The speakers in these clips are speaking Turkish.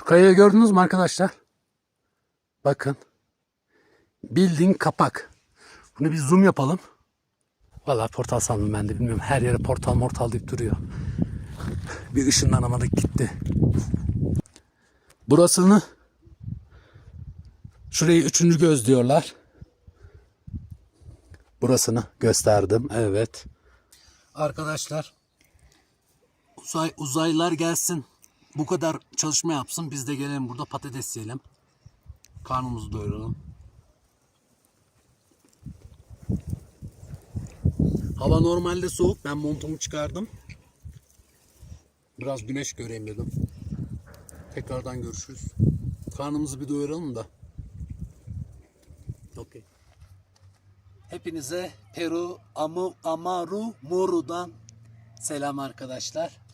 Şu kayayı gördünüz mü arkadaşlar? Bakın. Bildiğin kapak. Bunu bir zoom yapalım. Vallahi portal sandım ben de bilmiyorum. Her yere portal mortal deyip duruyor. Bir ışınlanamadık gitti. Burasını şurayı üçüncü göz diyorlar. Burasını gösterdim. Evet. Arkadaşlar uzay uzaylılar gelsin. Bu kadar çalışma yapsın. Biz de gelelim burada patates yiyelim. Karnımızı doyuralım. Hava normalde soğuk. Ben montumu çıkardım. Biraz güneş göreyim dedim. Tekrardan görüşürüz. Karnımızı bir doyuralım da. Okey. Hepinize Peru Amu, Amaru Moru'dan selam arkadaşlar.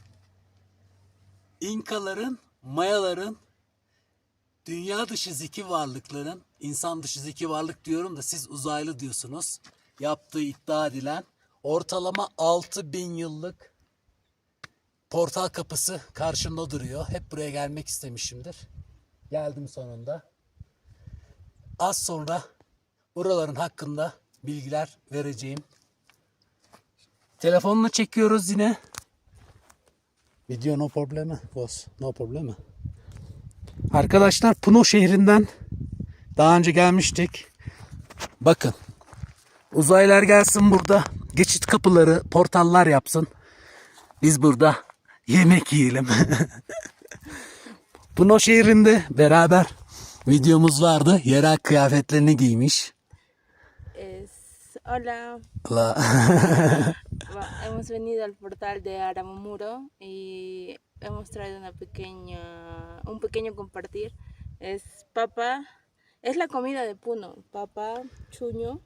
İnkaların, Mayaların, dünya dışı zeki varlıkların, insan dışı zeki varlık diyorum da siz uzaylı diyorsunuz. Yaptığı iddia edilen ortalama 6000 yıllık portal kapısı karşımda duruyor. Hep buraya gelmek istemişimdir. Geldim sonunda. Az sonra buraların hakkında bilgiler vereceğim. Telefonla çekiyoruz yine. Video no problemi. Was no problemi. Arkadaşlar Puno şehrinden daha önce gelmiştik. Bakın. Uzaylılar gelsin burada. Geçit kapıları, portallar yapsın. Biz burada yemek yiyelim. Puno şehrinde beraber videomuz vardı. Yerel kıyafetlerini giymiş. Es, hola, Va- hemos venido al portal de Aramumuro y hemos traído una pequeña, un pequeño compartir. Es papa, es la comida de Puno, papa, chuño.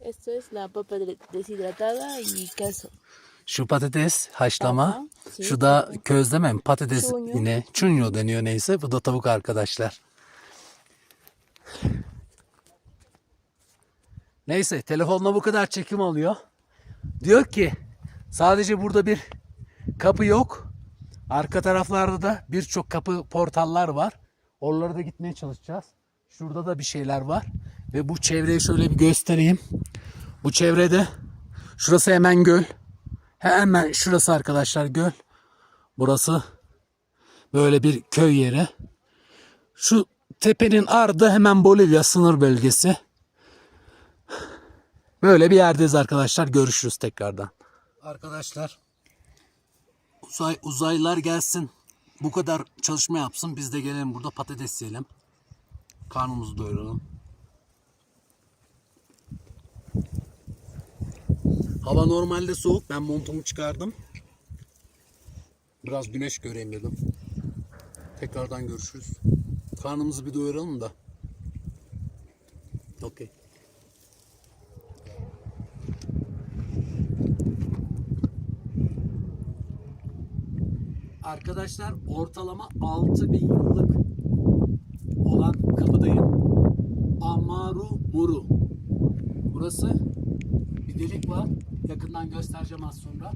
Esto es la papa de- deshidratada y queso. Şu patates haşlama. Sí, Şu da közleme mi? Patates Çunyo. yine. Çunyo deniyor neyse. Bu da tavuk arkadaşlar. Neyse telefonla bu kadar çekim alıyor. Diyor ki sadece burada bir kapı yok. Arka taraflarda da birçok kapı portallar var. Oralara da gitmeye çalışacağız. Şurada da bir şeyler var. Ve bu çevreyi şöyle bir göstereyim. Bu çevrede şurası hemen göl. Hemen şurası arkadaşlar göl. Burası böyle bir köy yeri. Şu tepenin ardı hemen Bolivya sınır bölgesi. Böyle bir yerdeyiz arkadaşlar. Görüşürüz tekrardan. Arkadaşlar uzay uzaylılar gelsin. Bu kadar çalışma yapsın. Biz de gelelim burada patates yiyelim. Karnımızı doyuralım. Hava normalde soğuk. Ben montumu çıkardım. Biraz güneş göreyim dedim. Tekrardan görüşürüz. Karnımızı bir doyuralım da. Okey. Arkadaşlar ortalama 6000 yıllık olan kapıdayım. Amaru Muru. Burası bir delik var. Yakından göstereceğim az sonra.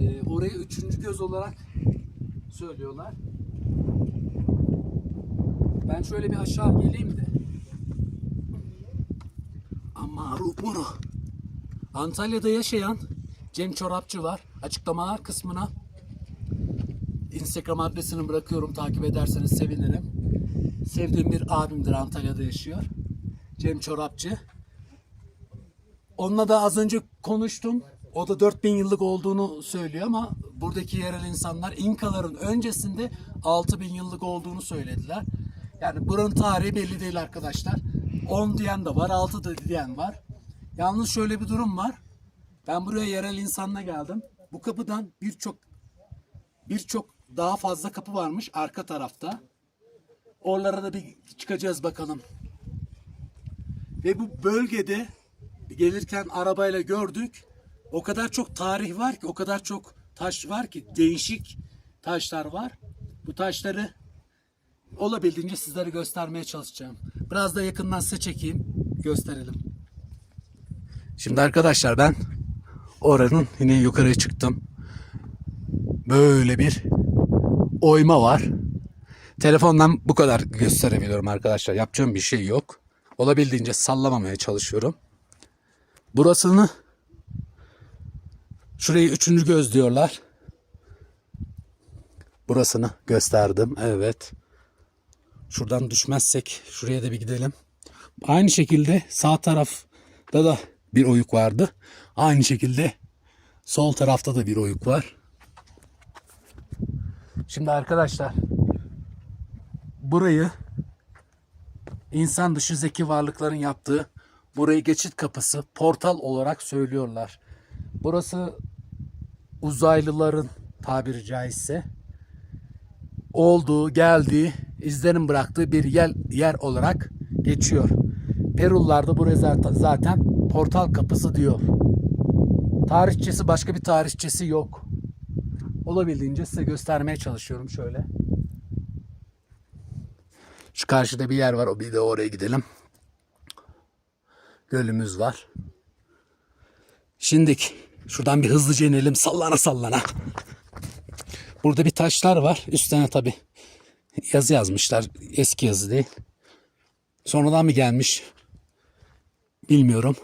Ee, orayı üçüncü göz olarak söylüyorlar. Ben şöyle bir aşağı geleyim de. Amaru Muru. Antalya'da yaşayan Cem Çorapçı var. Açıklamalar kısmına Instagram adresini bırakıyorum. Takip ederseniz sevinirim. Sevdiğim bir abimdir Antalya'da yaşıyor. Cem Çorapçı. Onunla da az önce konuştum. O da 4000 yıllık olduğunu söylüyor ama buradaki yerel insanlar İnkaların öncesinde 6000 yıllık olduğunu söylediler. Yani buranın tarihi belli değil arkadaşlar. 10 diyen de var, 6 da diyen var. Yalnız şöyle bir durum var. Ben buraya yerel insanla geldim. Bu kapıdan birçok birçok daha fazla kapı varmış arka tarafta. Oralara da bir çıkacağız bakalım. Ve bu bölgede gelirken arabayla gördük. O kadar çok tarih var ki, o kadar çok taş var ki, değişik taşlar var. Bu taşları olabildiğince sizlere göstermeye çalışacağım. Biraz da yakından size çekeyim, gösterelim. Şimdi arkadaşlar ben oranın yine yukarıya çıktım. Böyle bir oyma var. Telefondan bu kadar gösterebiliyorum arkadaşlar. Yapacağım bir şey yok. Olabildiğince sallamamaya çalışıyorum. Burasını şurayı üçüncü göz diyorlar. Burasını gösterdim. Evet. Şuradan düşmezsek şuraya da bir gidelim. Aynı şekilde sağ tarafta da bir oyuk vardı. Aynı şekilde sol tarafta da bir oyuk var. Şimdi arkadaşlar burayı insan dışı zeki varlıkların yaptığı burayı geçit kapısı, portal olarak söylüyorlar. Burası uzaylıların tabiri caizse olduğu, geldiği, izlenim bıraktığı bir yer, yer olarak geçiyor. Perullar da buraya zaten, portal kapısı diyor. Tarihçesi başka bir tarihçesi yok. Olabildiğince size göstermeye çalışıyorum şöyle. Şu karşıda bir yer var. O bir de oraya gidelim. Gölümüz var. Şimdi şuradan bir hızlıca inelim. Sallana sallana. Burada bir taşlar var. Üstüne tabi yazı yazmışlar. Eski yazı değil. Sonradan mı gelmiş? Bilmiyorum.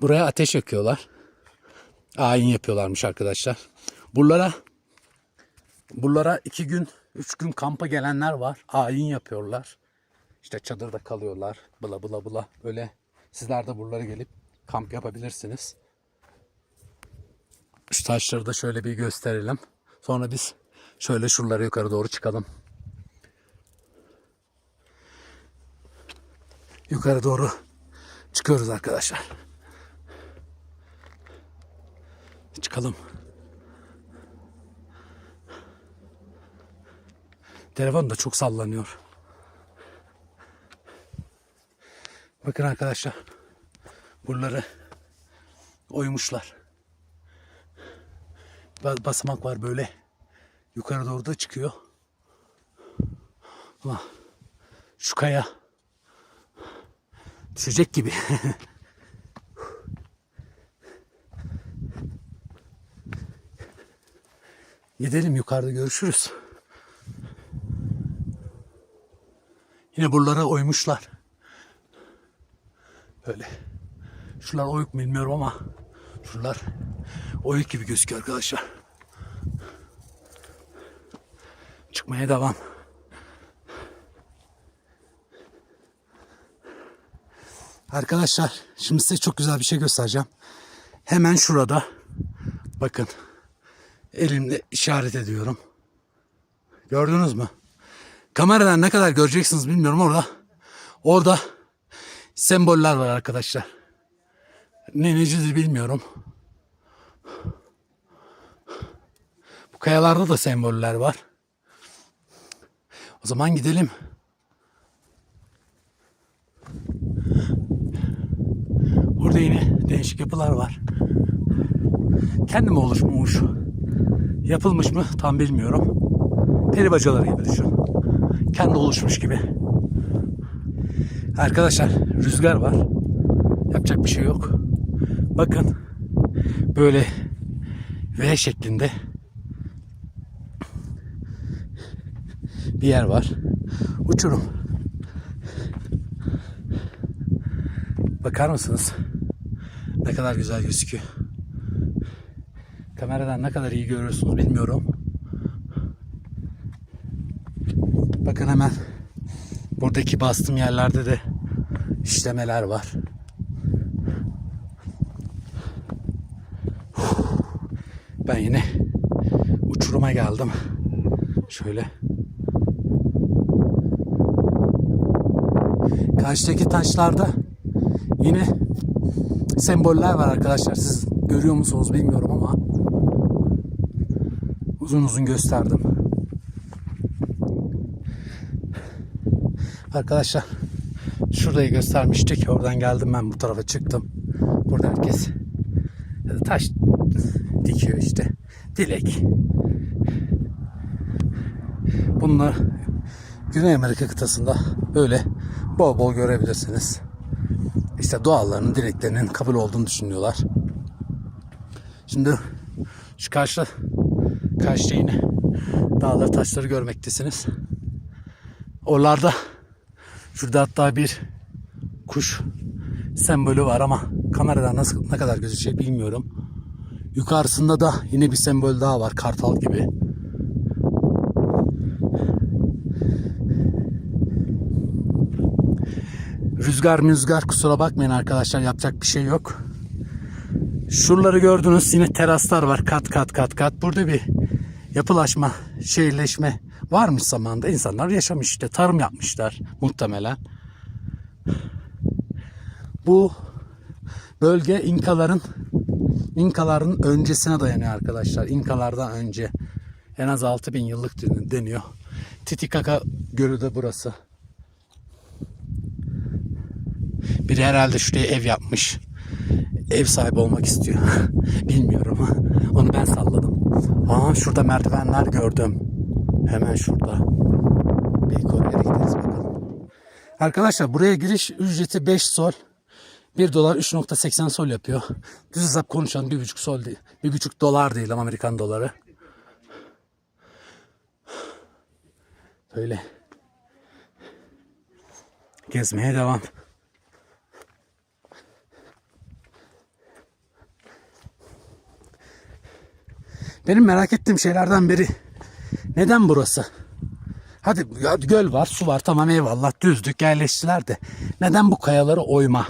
Buraya ateş yakıyorlar. Ayin yapıyorlarmış arkadaşlar. Buralara buralara iki gün, üç gün kampa gelenler var. Ayin yapıyorlar. İşte çadırda kalıyorlar. Bula bula bula. Böyle sizler de buralara gelip kamp yapabilirsiniz. Şu taşları da şöyle bir gösterelim. Sonra biz şöyle şuralara yukarı doğru çıkalım. Yukarı doğru çıkıyoruz arkadaşlar. Çıkalım. Telefon da çok sallanıyor. Bakın arkadaşlar. Buraları oymuşlar. Ba- Basamak var böyle. Yukarı doğru da çıkıyor. Ama şu kaya düşecek gibi. Gidelim yukarıda görüşürüz. Yine buralara oymuşlar. Böyle. Şuralar oyuk mu bilmiyorum ama şuralar oyuk gibi gözüküyor arkadaşlar. Çıkmaya devam. Arkadaşlar şimdi size çok güzel bir şey göstereceğim. Hemen şurada bakın elimle işaret ediyorum. Gördünüz mü? Kameradan ne kadar göreceksiniz bilmiyorum orada. Orada semboller var arkadaşlar. Ne necidir bilmiyorum. Bu kayalarda da semboller var. O zaman gidelim. Burada yine değişik yapılar var. Kendi mi oluşmuş? Yapılmış mı tam bilmiyorum. Peri bacaları gibi düşün. Kendi oluşmuş gibi. Arkadaşlar rüzgar var. Yapacak bir şey yok. Bakın böyle V şeklinde bir yer var. Uçurum. Bakar mısınız? Ne kadar güzel gözüküyor. Kameradan ne kadar iyi görüyorsunuz bilmiyorum. Bakın hemen buradaki bastığım yerlerde de işlemeler var. Ben yine uçuruma geldim. Şöyle. Karşıdaki taşlarda yine semboller var arkadaşlar. Siz görüyor musunuz bilmiyorum ama uzun uzun gösterdim. Arkadaşlar şurayı göstermiştik. Oradan geldim ben bu tarafa çıktım. Burada herkes taş dikiyor işte. Dilek. Bunlar Güney Amerika kıtasında böyle bol bol görebilirsiniz. İşte dualarının, dileklerinin kabul olduğunu düşünüyorlar. Şimdi şu karşı karşıda yine dağları taşları görmektesiniz. Oralarda şurada hatta bir kuş sembolü var ama kameradan nasıl ne kadar gözükecek bilmiyorum. Yukarısında da yine bir sembol daha var kartal gibi. Rüzgar müzgar kusura bakmayın arkadaşlar yapacak bir şey yok. Şuraları gördünüz yine teraslar var kat kat kat kat. Burada bir yapılaşma, şehirleşme varmış zamanda. insanlar yaşamış işte tarım yapmışlar muhtemelen. Bu bölge İnkaların İnkaların öncesine dayanıyor arkadaşlar. İnkalardan önce en az 6000 yıllık deniyor. Titicaca Gölü de burası. Biri herhalde şuraya ev yapmış. Ev sahibi olmak istiyor. Bilmiyorum. Onu ben salladım. Aa şurada merdivenler gördüm. Hemen şurada. Da gideriz bakalım. Arkadaşlar buraya giriş ücreti 5 sol. 1 dolar 3.80 sol yapıyor. Düz hesap konuşalım 1.5 sol değil. 1.5 dolar değil Amerikan doları. Böyle. Gezmeye devam. Benim merak ettiğim şeylerden biri neden burası? Hadi göl var, su var tamam eyvallah düzdük yerleştiler de neden bu kayaları oyma?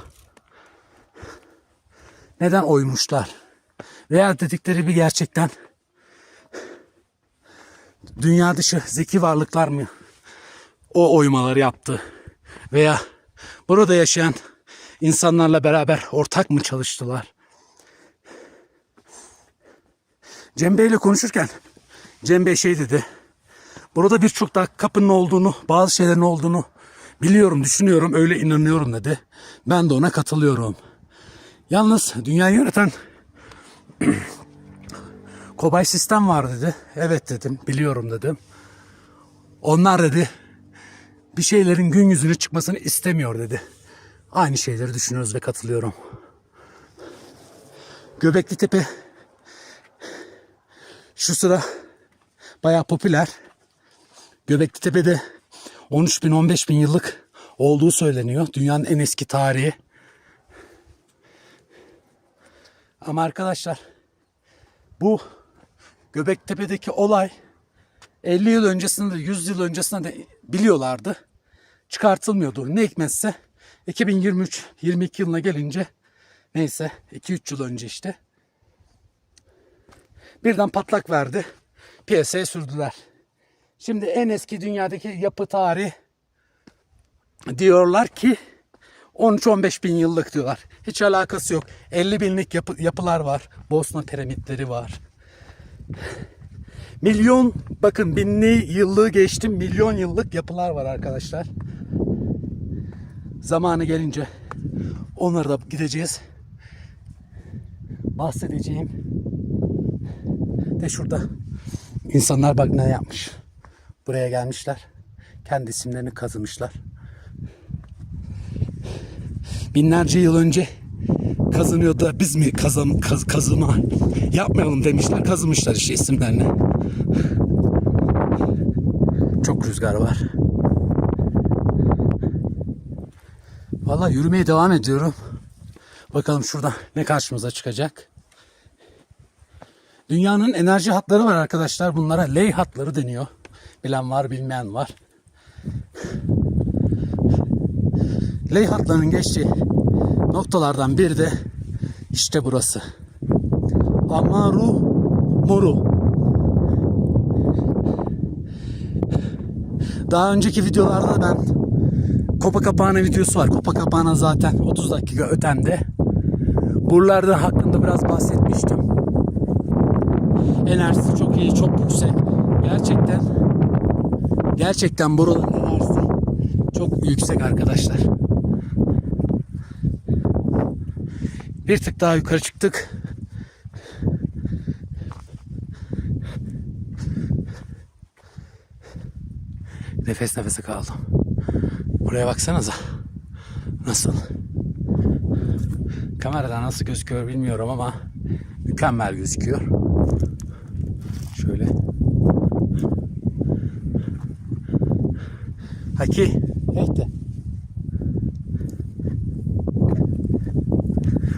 Neden oymuşlar? Veya dedikleri bir gerçekten dünya dışı zeki varlıklar mı o oymaları yaptı? Veya burada yaşayan insanlarla beraber ortak mı çalıştılar? Cem Bey ile konuşurken Cem Bey şey dedi. Burada birçok daha kapının olduğunu, bazı şeylerin olduğunu biliyorum, düşünüyorum, öyle inanıyorum dedi. Ben de ona katılıyorum. Yalnız dünyayı yöneten kobay sistem var dedi. Evet dedim, biliyorum dedim. Onlar dedi bir şeylerin gün yüzüne çıkmasını istemiyor dedi. Aynı şeyleri düşünüyoruz ve katılıyorum. Göbekli Tepe şu sıra bayağı popüler. Göbekli Tepe'de 13 bin 15 bin yıllık olduğu söyleniyor. Dünyanın en eski tarihi. Ama arkadaşlar bu Göbektepe'deki olay 50 yıl öncesinde de 100 yıl öncesinde de biliyorlardı. Çıkartılmıyordu. Ne hikmetse 2023-22 yılına gelince neyse 2-3 yıl önce işte birden patlak verdi. Piyasaya sürdüler. Şimdi en eski dünyadaki yapı tarihi diyorlar ki 13-15 bin yıllık diyorlar. Hiç alakası yok. 50 binlik yapı, yapılar var. Bosna piramitleri var. Milyon bakın binli yıllığı geçtim. Milyon yıllık yapılar var arkadaşlar. Zamanı gelince onlara da gideceğiz. Bahsedeceğim. De şurada insanlar bak ne yapmış. Buraya gelmişler. Kendi isimlerini kazımışlar. Binlerce yıl önce kazınıyordu da biz mi kazım, kaz, kazıma yapmayalım demişler. Kazımışlar işte isimlerini. Çok rüzgar var. Vallahi yürümeye devam ediyorum. Bakalım şurada ne karşımıza çıkacak. Dünyanın enerji hatları var arkadaşlar. Bunlara ley hatları deniyor. Bilen var, bilmeyen var. Ley hatlarının geçtiği noktalardan biri de işte burası. Amaru Moru. Daha önceki videolarda ben Copacabana videosu var. Copacabana zaten 30 dakika ötemde. Buralarda hakkında biraz bahsetmiştim. Enerjisi çok iyi, çok yüksek. Gerçekten gerçekten buranın enerjisi çok yüksek arkadaşlar. Bir tık daha yukarı çıktık. Nefes nefese kaldım. Buraya baksanıza. Nasıl? Kamerada nasıl gözüküyor bilmiyorum ama mükemmel gözüküyor. Şöyle. Aquí. Este.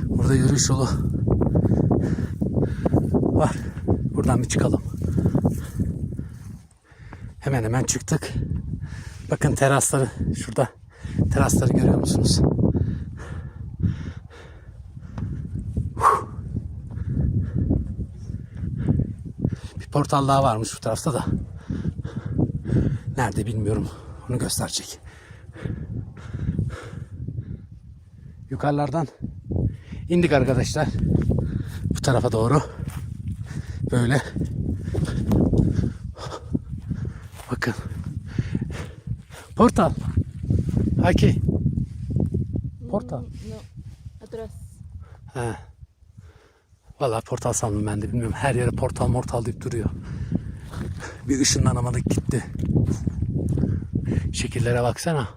Burada yürüyüş yolu var. Buradan bir çıkalım. Hemen hemen çıktık. Bakın terasları şurada. Terasları görüyor musunuz? Bir portal daha varmış bu tarafta da. Nerede bilmiyorum. Onu gösterecek. Yukarılardan indik arkadaşlar. Bu tarafa doğru. Böyle. Bakın. Portal. Aquí. Portal. No, atrás. He. Valla portal sandım ben de bilmiyorum. Her yere portal mortal deyip duruyor. Bir ışınlanamadık gitti. Şekillere baksana.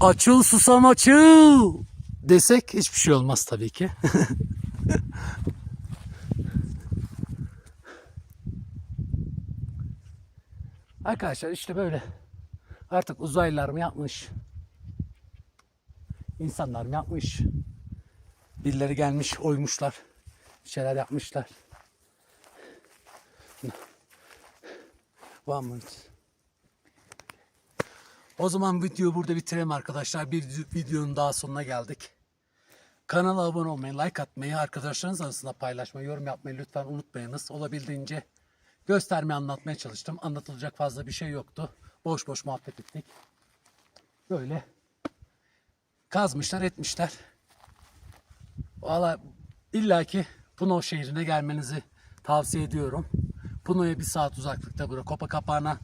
Açıl susam açıl desek hiçbir şey olmaz tabii ki. Arkadaşlar işte böyle. Artık uzaylılar mı yapmış? İnsanlar mı yapmış? Birileri gelmiş, oymuşlar. Bir şeyler yapmışlar. One minute. O zaman videoyu burada bitirelim arkadaşlar. Bir videonun daha sonuna geldik. Kanala abone olmayı, like atmayı, arkadaşlarınız arasında paylaşmayı, yorum yapmayı lütfen unutmayınız. Olabildiğince göstermeye, anlatmaya çalıştım. Anlatılacak fazla bir şey yoktu. Boş boş muhabbet ettik. Böyle kazmışlar, etmişler. Valla illaki Puno şehrine gelmenizi tavsiye ediyorum. Puno'ya bir saat uzaklıkta bura. Copacabana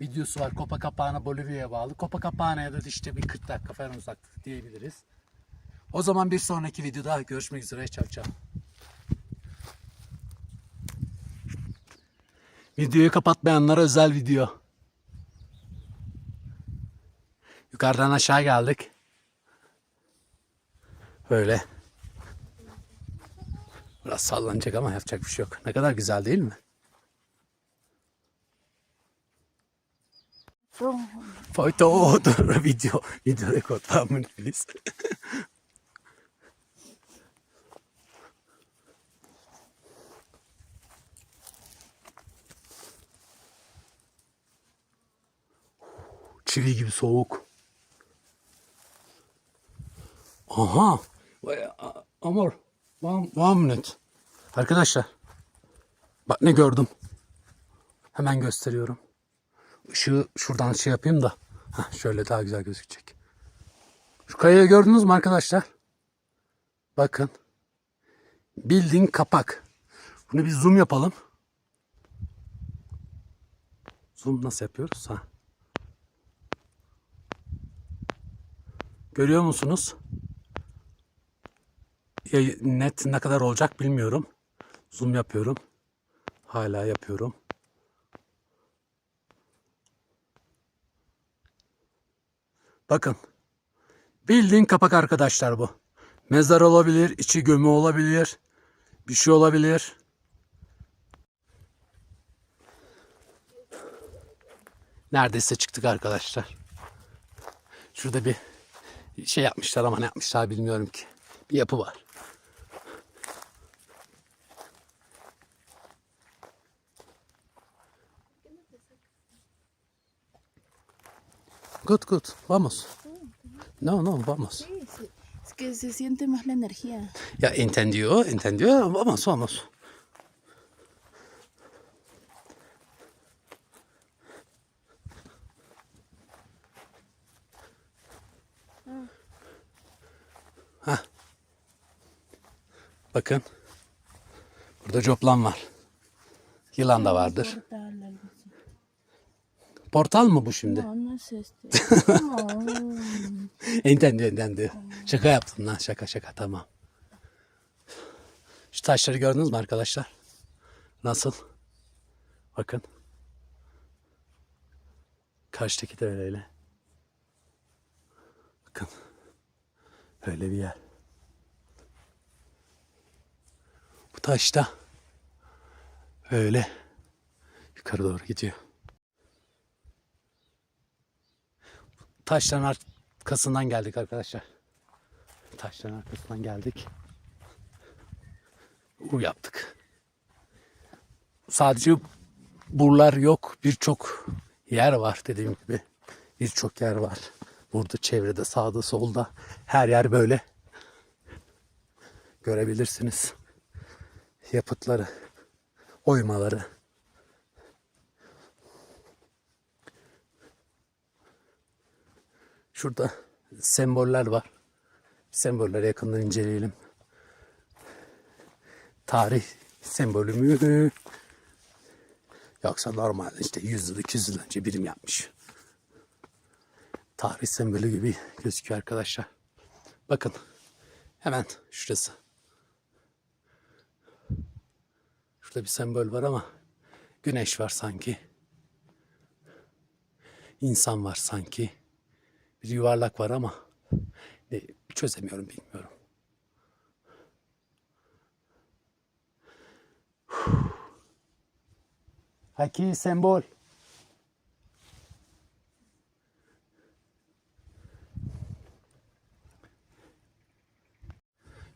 videosu var. Copacabana Bolivya'ya bağlı. Copacabana'ya da işte bir 40 dakika falan uzaklık diyebiliriz. O zaman bir sonraki videoda görüşmek üzere. Çao çao. Videoyu kapatmayanlara özel video. Yukarıdan aşağı geldik. Böyle. Biraz sallanacak ama yapacak bir şey yok. Ne kadar güzel değil mi? Foto, dur, video, video record. One minute. Çivi gibi soğuk. Aha. Amor. One, one. Arkadaşlar. Bak ne gördüm. Hemen gösteriyorum. Işığı şuradan şey yapayım da. Heh, şöyle daha güzel gözükecek. Şu kayayı gördünüz mü arkadaşlar? Bakın. Bildiğin kapak. Bunu bir zoom yapalım. Zoom nasıl yapıyoruz? Ha. Görüyor musunuz? Net ne kadar olacak bilmiyorum. Zoom yapıyorum. Hala yapıyorum. Bakın. Bildiğin kapak arkadaşlar bu. Mezar olabilir, içi gömü olabilir. Bir şey olabilir. Neredeyse çıktık arkadaşlar. Şurada bir şey yapmışlar ama ne yapmışlar bilmiyorum ki. Bir yapı var. Good, good. Vamos. No, no, vamos. Sí, sí. Es que se siente más la energía. Ya entendió, entendió. Vamos, vamos. Hah. Bakın. Burada coplan var. Yılan da vardır. Así. Portal mı bu şimdi? Este. No. Entendi, entendi. Şaka yaptım lan. Şaka şaka tamam. Şu taşları gördünüz mü arkadaşlar? Nasıl? Bakın. Karşıdaki de öyle. Bakın. Öyle bir yer. Bu taş da öyle yukarı doğru gidiyor. Taşların arkasından geldik arkadaşlar. Taşların arkasından geldik. U yaptık. Sadece buralar yok. Birçok yer var dediğim gibi. Birçok yer var. Burada çevrede sağda solda her yer böyle. Görebilirsiniz. Yapıtları, oymaları. Şurada semboller var. Sembolleri yakından inceleyelim. Tarih sembolü mü? Yoksa normal işte 100 yıl 200 yıl önce birim yapmış. Tarih sembolü gibi gözüküyor arkadaşlar. Bakın hemen şurası. Şurada bir sembol var ama güneş var sanki. İnsan var sanki. Bir yuvarlak var ama ne, çözemiyorum bilmiyorum. Haki sembol.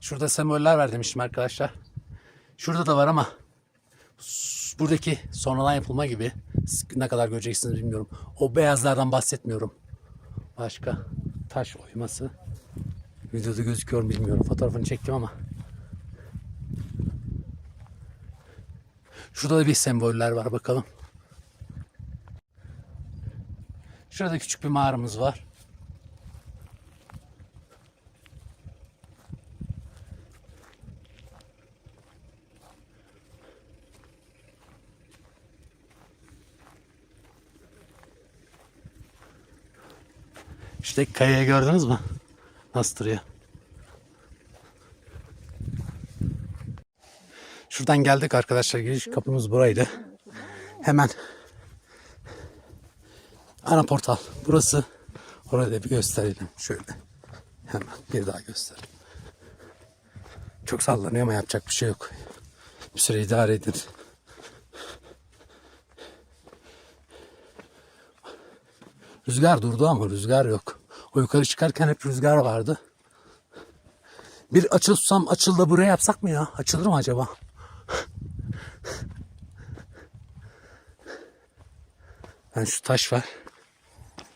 Şurada semboller var demiştim arkadaşlar. Şurada da var ama buradaki sonradan yapılma gibi ne kadar göreceksiniz bilmiyorum. O beyazlardan bahsetmiyorum. Başka taş oyması. Videoda gözüküyor mu bilmiyorum. Fotoğrafını çektim ama. Şurada da bir semboller var bakalım. Şurada küçük bir mağaramız var. İşte kayayı gördünüz mü? Nasıl duruyor? Şuradan geldik arkadaşlar. Giriş kapımız buraydı. Hemen ana portal. Burası. Orayı da bir gösterelim. Şöyle. Hemen bir daha gösterelim. Çok sallanıyor ama yapacak bir şey yok. Bir süre idare edin. Rüzgar durdu ama rüzgar yok. O yukarı çıkarken hep rüzgar vardı. Bir açıl susam açıl da buraya yapsak mı ya? Açılır mı acaba? Ben şu taş var.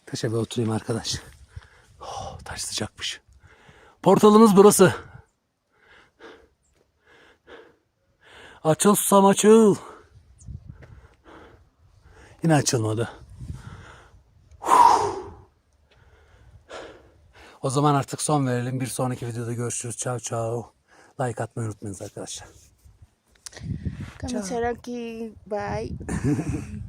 Taşa bir oturayım arkadaş. Oh, taş sıcakmış. Portalımız burası. Açıl susam açıl. Yine açılmadı. O zaman artık son verelim. Bir sonraki videoda görüşürüz. Ciao ciao. Like atmayı unutmayınız arkadaşlar. Camisera aquí, bye.